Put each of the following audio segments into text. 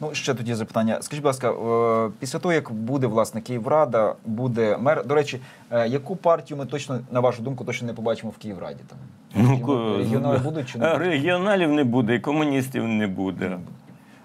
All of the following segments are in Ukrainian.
Ну, ще тоді запитання. Скажіть, будь ласка, е, після того, як буде власне Київрада, буде мер. До речі, е, яку партію ми точно, на вашу думку, точно не побачимо в Київраді? Там Ну, регіонали будуть чи не? Регіоналів не буде, і комуністів не буде.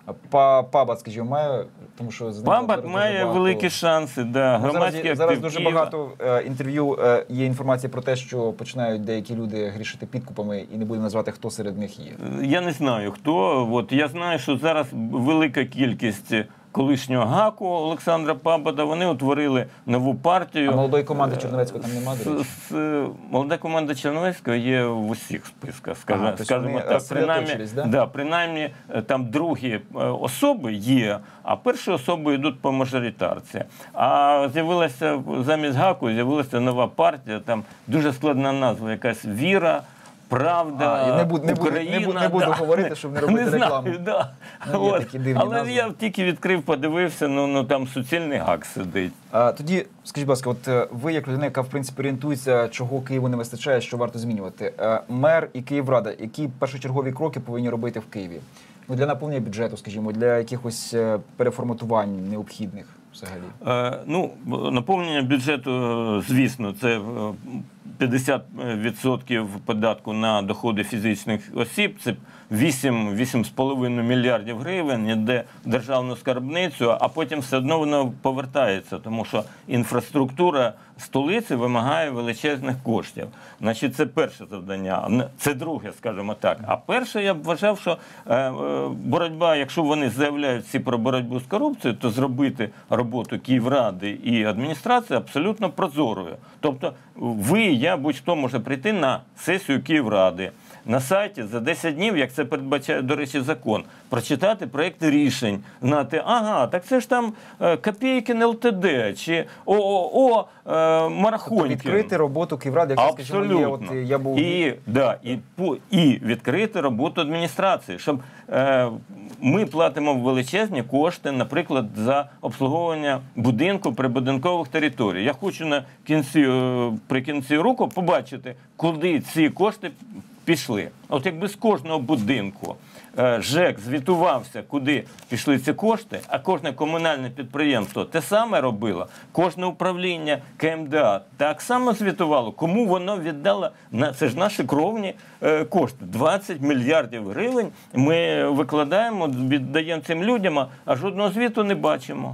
А Па Пабат, скажімо, має, тому що з ним зараз дуже має багато- великі шанси. Да. Ну, зараз, зараз актив дуже Києва. багато е, інтерв'ю е, є інформація про те, що починають деякі люди грішити підкупами, і не буде назвати, хто серед них є. Я не знаю хто. От я знаю, що зараз велика кількість колишнього гаку Олександра Пабада. Вони утворили нову партію. А молодої команди Черновецького там немає, З- з- молода команда Черновецького є в усіх списках, скажімо, Ага, тобто скажімо так. Принаймні, да? да, принаймні е, там другі е, особи є, а перші особи йдуть по мажоритарці. А з'явилася замість гаку, з'явилася нова партія. Там дуже складна назва, якась віра. Правда, А, не буду- не буду- не буду- не буду говорити, щоб не робити знаю, рекламу. Да. Ну, От. Але назви. я тільки відкрив, подивився, ну, ну там суцільний гак сидить. А, тоді, скажіть, будь ласка, от е, ви, як людина, яка в принципі орієнтується, чого Києву не вистачає, що варто змінювати. Е, Мер і Київрада, які першочергові кроки повинні робити в Києві? Ну, для наповнення бюджету, скажімо, для якихось е, переформатувань необхідних взагалі. Е, ну, наповнення бюджету, звісно, це 50% податку на доходи фізичних осіб. Це 8, 8,5 мільярдів гривень йде в державну скарбницю, а потім все одно воно повертається, тому що інфраструктура столиці вимагає величезних коштів. Значить, це перше завдання. Це друге, скажімо так. А перше, я б вважав, що е, е, боротьба, якщо вони заявляють всі про боротьбу з корупцією, то зробити роботу Київради і адміністрації абсолютно прозорою. Тобто, ви, я будь-хто може прийти на сесію Київради. На сайті за 10 днів, як це передбачає, до речі, закон, прочитати проекти рішень, знати, ага, так це ж там е, Копійкин ЛТД чи ООО е, Марахонькін. Тобто відкрити роботу Київради, як скажімо, є, от я був і, да, і, по- і відкрити роботу адміністрації, щоб е, ми платимо величезні кошти, наприклад, за обслуговування будинку прибудинкових територій. Я хочу на кінці, е, при кінці року побачити, куди ці кошти пішли. От якби з кожного будинку е, ЖЕК звітувався, куди пішли ці кошти, а кожне комунальне підприємство те саме робило, кожне управління КМДА так само звітувало, кому воно віддало це ж наші кровні е, кошти. 20 мільярдів гривень ми викладаємо, віддаємо цим людям, а жодного звіту не бачимо.